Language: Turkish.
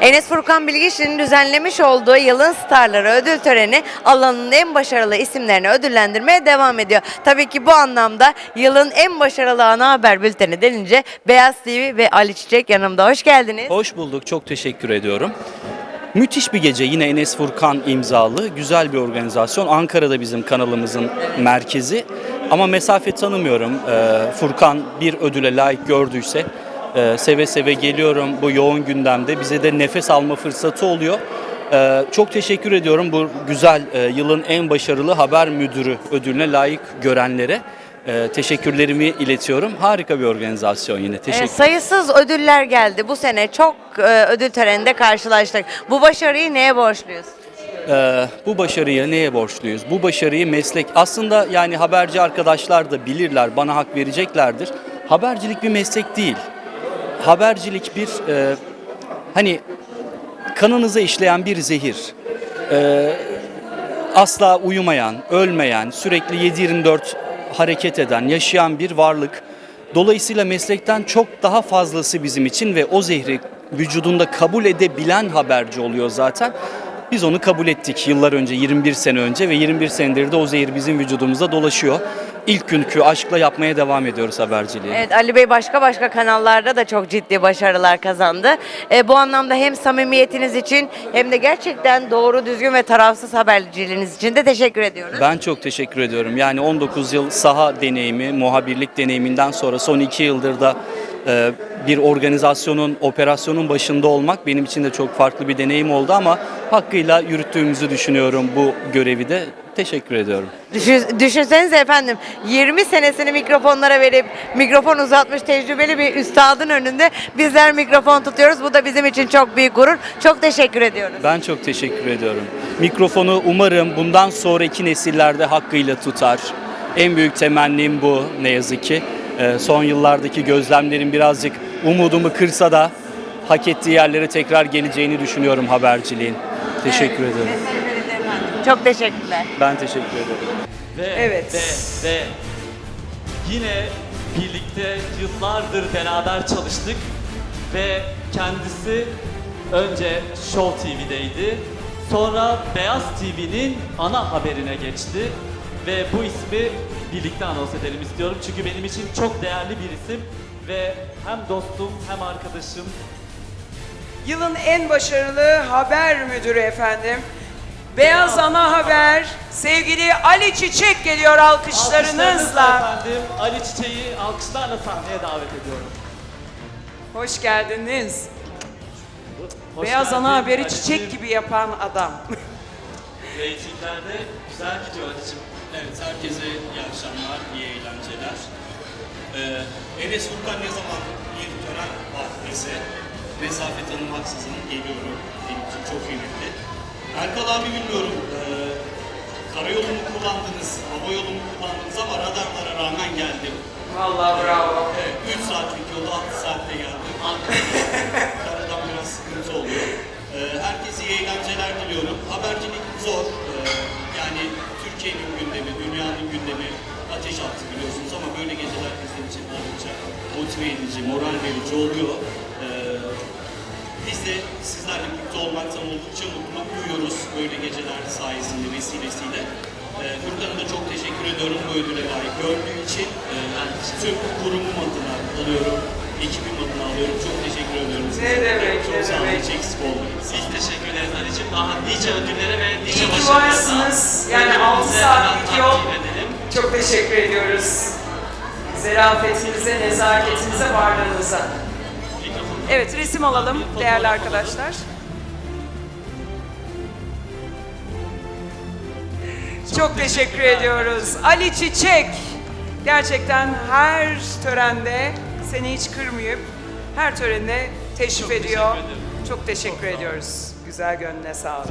Enes Furkan Bilgiç'in düzenlemiş olduğu Yılın Starları ödül töreni alanın en başarılı isimlerini ödüllendirmeye devam ediyor. Tabii ki bu anlamda yılın en başarılı ana haber bülteni denince Beyaz TV ve Ali Çiçek yanımda. Hoş geldiniz. Hoş bulduk. Çok teşekkür ediyorum. Müthiş bir gece yine Enes Furkan imzalı güzel bir organizasyon. Ankara'da bizim kanalımızın merkezi. Ama mesafe tanımıyorum. Ee, Furkan bir ödüle layık gördüyse e, seve seve geliyorum bu yoğun gündemde. Bize de nefes alma fırsatı oluyor. Ee, çok teşekkür ediyorum bu güzel e, yılın en başarılı haber müdürü ödülüne layık görenlere. e, teşekkürlerimi iletiyorum. Harika bir organizasyon yine. Ee, Teşekkür sayısız ödüller geldi. Bu sene çok e, ödül töreninde karşılaştık. Bu başarıyı neye borçluyuz? Ee, bu başarıya neye borçluyuz? Bu başarıyı meslek aslında yani haberci arkadaşlar da bilirler, bana hak vereceklerdir. Habercilik bir meslek değil. Habercilik bir e, hani kanınıza işleyen bir zehir. Ee, asla uyumayan, ölmeyen, sürekli 7-24 hareket eden, yaşayan bir varlık. Dolayısıyla meslekten çok daha fazlası bizim için ve o zehri vücudunda kabul edebilen haberci oluyor zaten. Biz onu kabul ettik yıllar önce, 21 sene önce ve 21 senedir de o zehir bizim vücudumuzda dolaşıyor. İlk günkü aşkla yapmaya devam ediyoruz haberciliği. Evet Ali Bey başka başka kanallarda da çok ciddi başarılar kazandı. E, bu anlamda hem samimiyetiniz için hem de gerçekten doğru, düzgün ve tarafsız haberciliğiniz için de teşekkür ediyoruz. Ben çok teşekkür ediyorum. Yani 19 yıl saha deneyimi, muhabirlik deneyiminden sonra son 2 yıldır da e, bir organizasyonun, operasyonun başında olmak benim için de çok farklı bir deneyim oldu ama hakkıyla yürüttüğümüzü düşünüyorum bu görevi de. Teşekkür ediyorum. Düşün, düşünsenize efendim 20 senesini mikrofonlara verip mikrofon uzatmış tecrübeli bir üstadın önünde bizler mikrofon tutuyoruz. Bu da bizim için çok büyük gurur. Çok teşekkür ediyoruz. Ben çok teşekkür ediyorum. Mikrofonu umarım bundan sonraki nesillerde hakkıyla tutar. En büyük temennim bu ne yazık ki. Ee, son yıllardaki gözlemlerim birazcık umudumu kırsa da hak ettiği yerlere tekrar geleceğini düşünüyorum haberciliğin. Teşekkür ederim. Çok teşekkürler. Ben teşekkür ederim. Ve, Evet. ve, ve yine birlikte yıllardır beraber çalıştık ve kendisi önce Show TV'deydi. Sonra Beyaz TV'nin ana haberine geçti ve bu ismi birlikte anons edelim istiyorum. Çünkü benim için çok değerli bir isim ve hem dostum hem arkadaşım Yılın en başarılı haber müdürü efendim. Beyaz Ana Haber sevgili Ali Çiçek geliyor Alkışlarınızla efendim Ali Çiçek'i alkışlarla sahneye davet ediyorum. Hoş geldiniz. Hoş Beyaz geldin Ana Haber'i Ali'cim. çiçek gibi yapan adam. Reytinglerde güzel gidiyor Ali'cim. Evet, herkese iyi akşamlar, iyi eğlenceler. Ee, Enes Furkan ne zaman bir tören var dese, mesafe tanımaksızın geliyorum. Benim için çok kıymetli. Erkal abi bilmiyorum, ee, karayolu mu kullandınız, hava yolu mu kullandınız ama radarlara rağmen geldim. Vallahi bravo. Evet, 3 saatlik yolu 6 saatte geldim. Karadan biraz sıkıntı oluyor. Ee, herkese iyi eğlenceler diliyorum. Habercilik zor. Ee, yani Türkiye'nin gündemi, dünyanın gündemi ateş attı biliyorsunuz ama böyle geceler bizim için oldukça motive edici, moral verici oluyor. Ee, biz de sizlerle birlikte olmaktan oldukça mutluluk duyuyoruz böyle geceler sayesinde, vesilesiyle. Ee, Furkan'a da çok teşekkür ediyorum bu ödüle layık gördüğü için. Ee, tüm kurumum adına alıyorum, ekibim adına alıyorum. Çok teşekkür ediyorum. size. Ne demek, Çok ne sağ olun, demek. hiç eksik olmayın. Biz teşekkür ederiz Ali'cim. Daha nice ödüllere ve nice İyi ki başarılara varsınız. Yani ödülümüze altı saatlik takdim yol. Çok teşekkür ediyoruz. Zerafetinize, nezaketinize, varlığınıza. Evet resim alalım değerli arkadaşlar. Çok teşekkür ediyoruz. Ali Çiçek gerçekten her törende seni hiç kırmayıp her törende teşrif ediyor. Çok teşekkür ediyoruz. Güzel gönlüne sağlık.